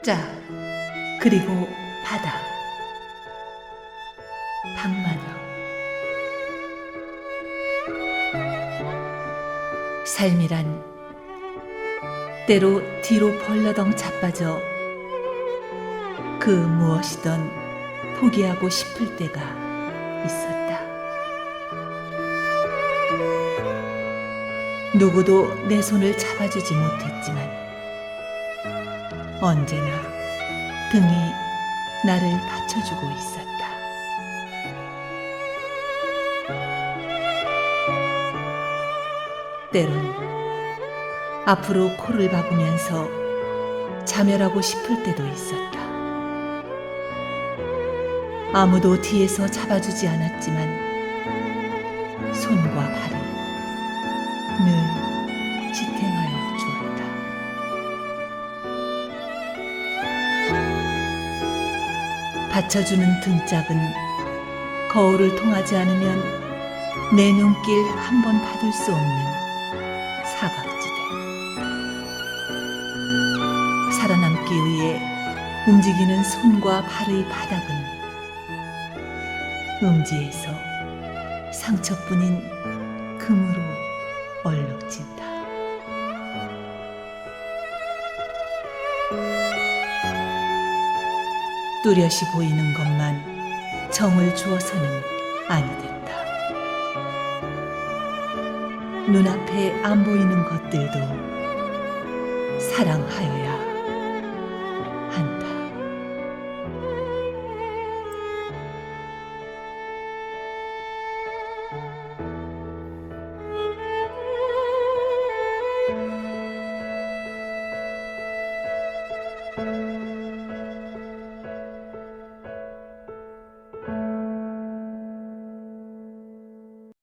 숫자, 그리고 바다. 방만영. 삶이란 때로 뒤로 벌러덩 자빠져 그 무엇이든 포기하고 싶을 때가 있었다. 누구도 내 손을 잡아주지 못했지만 언제나 등이 나를 받쳐주고 있었다. 때론 앞으로 코를 박으면서 자멸하고 싶을 때도 있었다. 아무도 뒤에서 잡아주지 않았지만 손과 받쳐주는 등짝은 거울을 통하지 않으면 내 눈길 한 번 받을 수 없는 사각지대. 살아남기 위해 움직이는 손과 발의 바닥은 음지에서 상처뿐인 금으로 얼룩진다. 뚜렷이 보이는 것만 정을 주어서는 아니 됐다. 눈앞에 안 보이는 것들도 사랑하여야